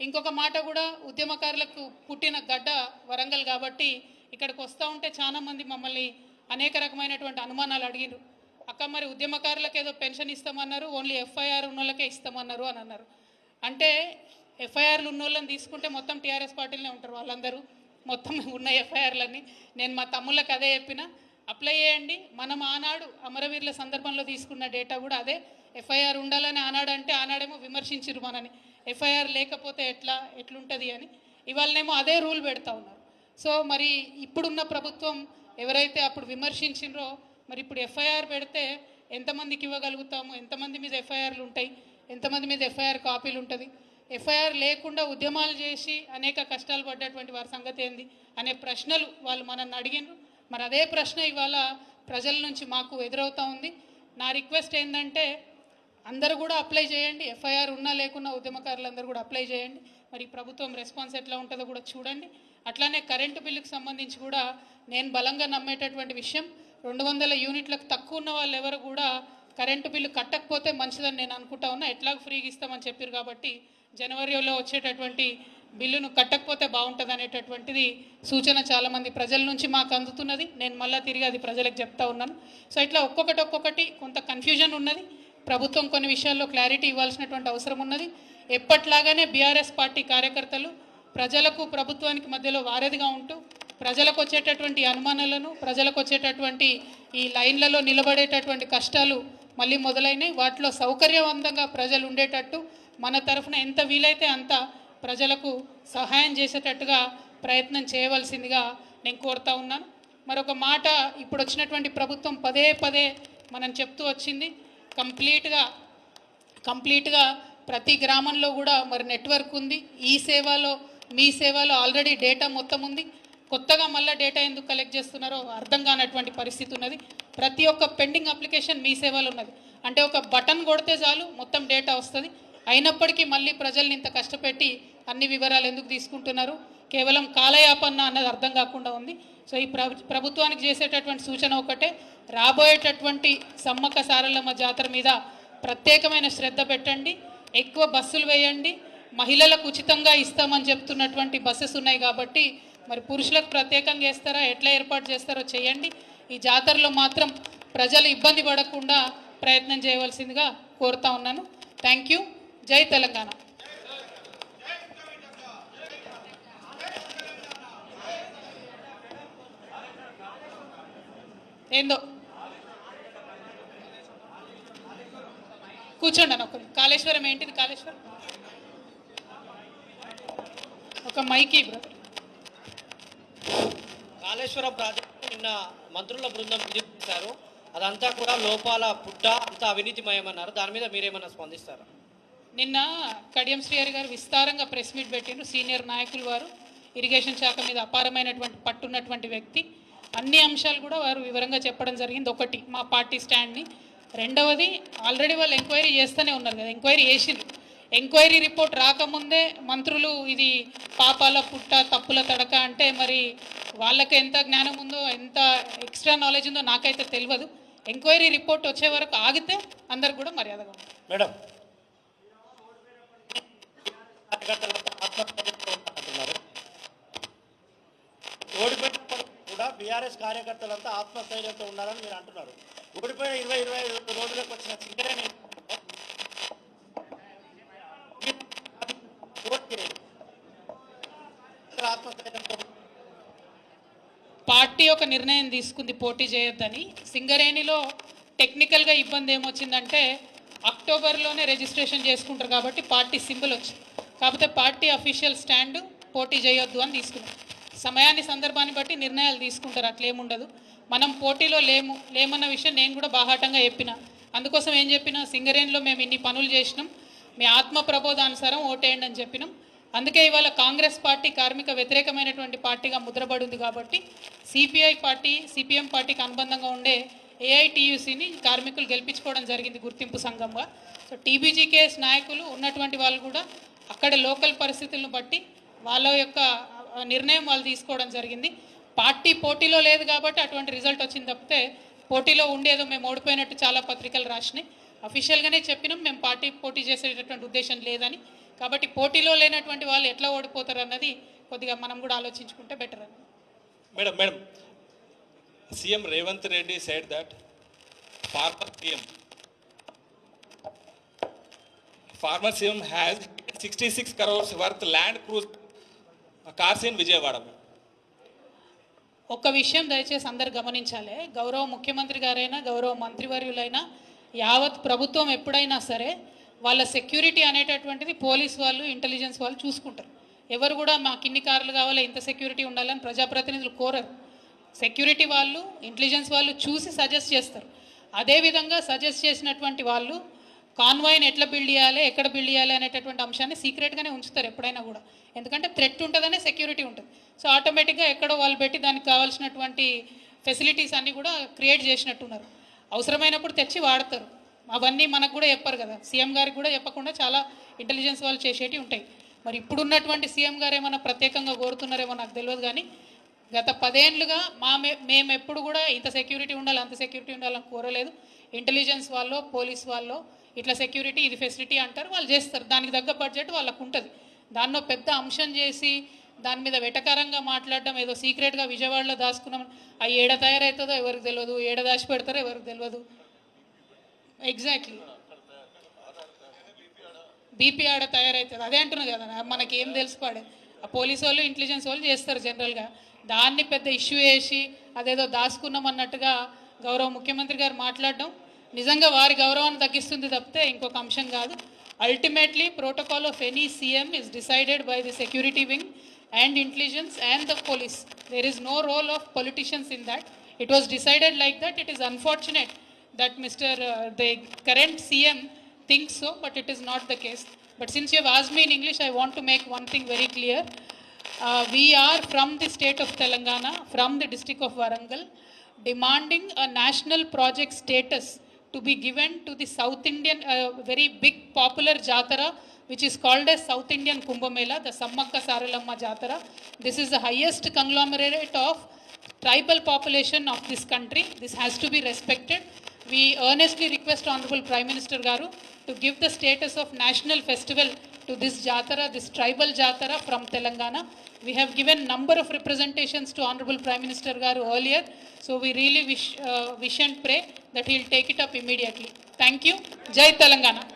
ఇంకొక మాట కూడా ఉద్యమకారులకు పుట్టిన గడ్డ వరంగల్ కాబట్టి ఇక్కడికి వస్తూ ఉంటే చాలామంది మమ్మల్ని అనేక రకమైనటువంటి అనుమానాలు అడిగినారు అక్క మరి ఉద్యమకారులకు ఏదో పెన్షన్ ఇస్తామన్నారు ఓన్లీ ఎఫ్ఐఆర్ ఉన్న వాళ్ళకే ఇస్తామన్నారు అని అన్నారు. అంటే ఎఫ్ఐఆర్లు ఉన్న వాళ్ళని తీసుకుంటే మొత్తం టీఆర్ఎస్ పార్టీలనే ఉంటారు వాళ్ళందరూ. మొత్తం ఉన్న ఎఫ్ఐఆర్లన్నీ. నేను మా తమ్ముళ్ళకి అదే చెప్పిన అప్లై చేయండి. మనం ఆనాడు అమరవీరుల సందర్భంలో తీసుకున్న డేటా కూడా అదే. ఎఫ్ఐఆర్ ఉండాలని ఆనాడు అంటే ఆనాడేమో విమర్శించారు మనని. ఎఫ్ఐఆర్ లేకపోతే ఎట్లా ఎట్లుంటుంది అని. ఇవాళనేమో అదే రూల్ పెడతా ఉన్నారు. సో మరి ఇప్పుడున్న ప్రభుత్వం ఎవరైతే అప్పుడు విమర్శించిండ్రో మరి ఇప్పుడు ఎఫ్ఐఆర్ పెడితే ఎంతమందికి ఇవ్వగలుగుతాము? ఎంతమంది మీద ఎఫ్ఐఆర్లు ఉంటాయి? ఎంతమంది మీద ఎఫ్ఐఆర్ కాపీలు ఉంటుంది? ఎఫ్ఐఆర్ లేకుండా ఉద్యమాలు చేసి అనేక కష్టాలు పడ్డటువంటి వారి సంగతి ఏంది అనే ప్రశ్నలు వాళ్ళు మనల్ని అడిగినారు మరి అదే ప్రశ్న ఇవాళ ప్రజల నుంచి మాకు ఎదురవుతూ ఉంది. నా రిక్వెస్ట్ ఏంటంటే అందరూ కూడా అప్లై చేయండి. ఎఫ్ఐఆర్ ఉన్నా లేకున్నా ఉద్యమకారులందరూ కూడా అప్లై చేయండి. మరి ప్రభుత్వం రెస్పాన్స్ ఎట్లా ఉంటుందో కూడా చూడండి. అట్లానే కరెంటు బిల్లుకు సంబంధించి కూడా నేను బలంగా నమ్మేటటువంటి విషయం రెండు వందల యూనిట్లకు తక్కువ ఉన్న వాళ్ళు ఎవరు కూడా కరెంటు బిల్లు కట్టకపోతే మంచిదని నేను అనుకుంటా ఉన్నా. ఎట్లాగ ఫ్రీగా ఇస్తామని చెప్పారు కాబట్టి జనవరిలో వచ్చేటటువంటి బిల్లును కట్టకపోతే బాగుంటుంది అనేటటువంటిది సూచన చాలామంది ప్రజల నుంచి మాకు అందుతున్నది. నేను మళ్ళీ తిరిగి అది ప్రజలకు చెప్తా ఉన్నాను. సో ఇట్లా ఒక్కొక్కటి ఒక్కొక్కటి కొంత కన్ఫ్యూజన్ ఉన్నది. ప్రభుత్వం కొన్ని విషయాల్లో క్లారిటీ ఇవ్వాల్సినటువంటి అవసరం ఉన్నది. ఎప్పట్లాగానే బీఆర్ఎస్ పార్టీ కార్యకర్తలు ప్రజలకు ప్రభుత్వానికి మధ్యలో వారధిగా ఉంటూ ప్రజలకు వచ్చేటటువంటి అనుమానాలను ప్రజలకు వచ్చేటటువంటి ఈ లైన్లలో నిలబడేటటువంటి కష్టాలు మళ్ళీ మొదలైనవి వాటిలో సౌకర్యవంతంగా ప్రజలు ఉండేటట్టు మన తరఫున ఎంత వీలైతే అంత ప్రజలకు సహాయం చేసేటట్టుగా ప్రయత్నం చేయవలసిందిగా నేను కోరుతా ఉన్నాను. మరొక మాట ఇప్పుడు వచ్చినటువంటి ప్రభుత్వం పదే పదే మనం చెప్తూ వచ్చింది. కంప్లీట్గా కంప్లీట్గా ప్రతి గ్రామంలో కూడా మరి నెట్వర్క్ ఉంది. ఈ సేవలో మీ సేవలో ఆల్రెడీ డేటా మొత్తం ఉంది. కొత్తగా మళ్ళీ డేటా ఎందుకు కలెక్ట్ చేస్తున్నారో అర్థం కానటువంటి పరిస్థితి ఉన్నది. ప్రతి ఒక్క పెండింగ్ అప్లికేషన్ మీ సేవలో ఉన్నది. అంటే ఒక బటన్ కొడితే చాలు మొత్తం డేటా వస్తుంది. అయినప్పటికీ మళ్ళీ ప్రజల్ని ఇంత కష్టపెట్టి అన్ని వివరాలు ఎందుకు తీసుకుంటున్నారు? కేవలం కాలయాపన్న అన్నది అర్థం కాకుండా ఉంది. సో ఈ ప్రభు ప్రభుత్వానికి చేసేటటువంటి సూచన ఒకటే రాబోయేటటువంటి సమ్మక్క సారలమ్మ జాతర మీద ప్రత్యేకమైన శ్రద్ధ పెట్టండి. ఎక్కువ బస్సులు వేయండి. మహిళలకు ఉచితంగా ఇస్తామని చెప్తున్నటువంటి బస్సెస్ ఉన్నాయి కాబట్టి మరి పురుషులకు ప్రత్యేకంగా వేస్తారా ఎట్లా ఏర్పాటు చేస్తారో చేయండి. ఈ జాతరలో మాత్రం ప్రజలు ఇబ్బంది పడకుండా ప్రయత్నం చేయవలసిందిగా కోరుతా ఉన్నాను. Thank you. జై తెలంగాణ. ఏందో? కూర్చోండి అన్న ఒక కాళేశ్వరం ఏంటిది కాళేశ్వరం? ఒక మైకి కాళేశ్వరం ప్రాజెక్టు నిన్న మంత్రుల బృందం విజిట్ చేశారు. అదంతా కూడా లోపాల పుట్ట అంతా అవినీతిమయమన్నారు. దాని మీద మీరేమన్నా స్పందిస్తారా? నిన్న కడియం శ్రీహరి గారు విస్తారంగా ప్రెస్ మీట్ పెట్టిండ్రు. సీనియర్ నాయకులు వారు. ఇరిగేషన్ శాఖ మీద అపారమైనటువంటి పట్టున్నటువంటి వ్యక్తి. అన్ని అంశాలు కూడా వారు వివరంగా చెప్పడం జరిగింది. ఒకటి మా పార్టీ స్టాండ్ని. రెండవది ఆల్రెడీ వాళ్ళు ఎంక్వైరీ చేస్తూనే ఉన్నారు కదా ఎంక్వైరీ చేసిండ్రు. ఎంక్వైరీ రిపోర్ట్ రాకముందే మంత్రులు ఇది పాపాల పుట్ట తప్పుల తడక అంటే మరి వాళ్ళకి ఎంత జ్ఞానం ఉందో ఎంత ఎక్స్ట్రా నాలెడ్జ్ ఉందో నాకైతే తెలియదు. ఎంక్వైరీ రిపోర్ట్ వచ్చే వరకు ఆగితే అందరికి కూడా మర్యాదగా మేడం కార్యకర్తలంతా ఆత్మహత్యతో అంటున్నారు ఓడిపోయినప్పుడు కూడా బీఆర్ఎస్ కార్యకర్తలంతా ఆత్మస్థైర్యంతో ఉండాలని మీరు అంటున్నారు. ఓడిపోయిన ఇరవై ఇరవై ఐదు రోజులకు వచ్చిన సింగరేణి పార్టీ ఒక నిర్ణయం తీసుకుంది పోటీ చేయొద్దని. సింగరేణిలో టెక్నికల్గా ఇబ్బంది ఏమొచ్చిందంటే అక్టోబర్లోనే రిజిస్ట్రేషన్ చేసుకుంటారు కాబట్టి పార్టీ సింబల్ వచ్చింది. కాకపోతే పార్టీ అఫీషియల్ స్టాండ్ పోటీ చేయొద్దు అని తీసుకున్నాం సమయాన్ని సందర్భాన్ని బట్టి నిర్ణయాలు తీసుకుంటారు. అట్లేముండదు. మనం పోటీలో లేము లేమన్న విషయం నేను కూడా బాహాటంగా చెప్పిన. అందుకోసం ఏం చెప్పినా సింగరేణిలో మేము ఇన్ని పనులు చేసినాం. మీ ఆత్మ ప్రబోధానుసారం ఓటేయండి అని చెప్పినాం. అందుకే ఇవాళ కాంగ్రెస్ పార్టీ కార్మిక వ్యతిరేకమైనటువంటి పార్టీగా ముద్రపడింది కాబట్టి సిపిఐ పార్టీ సిపిఎం పార్టీకి అనుబంధంగా ఉండే ఏఐటియుసిని కార్మికులు గెలిపించుకోవడం జరిగింది గుర్తింపు సంఘంగా. సో టీబీజీకేఎస్ నాయకులు ఉన్నటువంటి వాళ్ళు కూడా అక్కడ లోకల్ పరిస్థితులను బట్టి వాళ్ళ యొక్క నిర్ణయం వాళ్ళు తీసుకోవడం జరిగింది. పార్టీ పోటీలో లేదు కాబట్టి అటువంటి రిజల్ట్ వచ్చింది తప్పితే పోటీలో ఉండేదో మేము ఓడిపోయినట్టు చాలా పత్రికలు రాసినాయి. అఫీషియల్గానే చెప్పినాం మేము పార్టీ పోటీ చేసేటటువంటి ఉద్దేశం లేదని. కాబట్టి పోటీలో లేనటువంటి వాళ్ళు ఎట్లా ఓడిపోతారు అన్నది కొద్దిగా మనం కూడా ఆలోచించుకుంటే బెటర్ అని. Madam madam CM Revanth Reddy side that farmer CM, farmer CM has 66 crores worth worth land cruise in Vijayawada. ఒక్క విషయం దయచేసి అందరు గమనించాలి. గౌరవ ముఖ్యమంత్రి గారైనా గౌరవ మంత్రివర్యులైనా యావత్ ప్రభుత్వం ఎప్పుడైనా సరే వాళ్ళ సెక్యూరిటీ అనేటటువంటిది పోలీస్ వాళ్ళు ఇంటెలిజెన్స్ వాళ్ళు చూసుకుంటారు. ఎవరు కూడా మాకు ఇన్ని కార్లు కావాలి ఇంత సెక్యూరిటీ ఉండాలని ప్రజాప్రతినిధులు కోరరు. సెక్యూరిటీ వాళ్ళు ఇంటెలిజెన్స్ వాళ్ళు చూసి సజెస్ట్ చేస్తారు. అదేవిధంగా సజెస్ట్ చేసినటువంటి వాళ్ళు కాన్వాయ్ని ఎట్లా బిల్డ్ చేయాలి ఎక్కడ బిల్డ్ చేయాలి అనేటటువంటి అంశాన్ని సీక్రెట్గానే ఉంచుతారు ఎప్పుడైనా కూడా. ఎందుకంటే థ్రెట్ ఉంటుందనే సెక్యూరిటీ ఉంటుంది. సో ఆటోమేటిక్గా ఎక్కడో వాళ్ళు పెట్టి దానికి కావాల్సినటువంటి ఫెసిలిటీస్ అన్నీ కూడా క్రియేట్ చేసినట్టున్నారు. అవసరమైనప్పుడు తెచ్చి వాడతారు. అవన్నీ మనకు కూడా చెప్పరు కదా. సీఎం గారికి కూడా చెప్పకుండా చాలా ఇంటెలిజెన్స్ వాళ్ళు చేసేటివి ఉంటాయి. మరి ఇప్పుడున్నటువంటి సీఎం గారు ఏమైనా ప్రత్యేకంగా కోరుతున్నారేమో నాకు తెలియదు కానీ గత పదేండ్లుగా మా మే- మేము ఎప్పుడు కూడా ఇంత సెక్యూరిటీ ఉండాలి అంత సెక్యూరిటీ ఉండాలని కోరలేదు. ఇంటెలిజెన్స్ వాళ్ళు పోలీస్ వాళ్ళు ఇట్లా సెక్యూరిటీ ఇది ఫెసిలిటీ అంటారు వాళ్ళు చేస్తారు. దానికి తగ్గ బడ్జెట్ వాళ్ళకు ఉంటుంది. దాన్నో పెద్ద అంశం చేసి దాని మీద వెటకారంగా మాట్లాడడం ఏదో సీక్రెట్గా విజయవాడలో దాచుకున్నాం. ఆ ఏడ తయారవుతుందో ఎవరికి తెలియదు ఏడ దాచి పెడతారో ఎవరికి తెలియదు ఎగ్జాక్ట్లీ బీపీ ఆడ తయారవుతుంది అదే అంటున్నాను కదా మనకి ఏం తెలిసిపాడే ఆ పోలీసు వాళ్ళు ఇంటెలిజెన్స్ వాళ్ళు చేస్తారు జనరల్గా దాన్ని పెద్ద ఇష్యూ వేసి అదేదో దాచుకున్నాం అన్నట్టుగా గౌరవ ముఖ్యమంత్రి గారు మాట్లాడడం నిజంగా వారి గౌరవాన్ని తగ్గిస్తుంది తప్పితే ఇంకొక అంశం కాదు. Ultimately protocol of any CM is decided by the security wing and intelligence and the police there is no role of politicians in that it was decided like that it is unfortunate that mister the current CM think so but it is not the case but since you was me in English I want to make one thing very clear we are from the state of Telangana from the district of Warangal demanding a national project status to be given to the South Indian, uh, very big popular Jatara, which is called as South Indian Kumbh Mela, the Sammakka Saralamma Jatara. This is the highest conglomerate of tribal population of this country. This has to be respected. We earnestly request Honorable Prime Minister Garu to give the status of national festival to this Jatara, this tribal Jatara from Telangana. We have given number of representations to Honorable Prime Minister Garu earlier, so we really wish, uh, wish and pray that he'll take it up immediately. Thank you. Jai Telangana.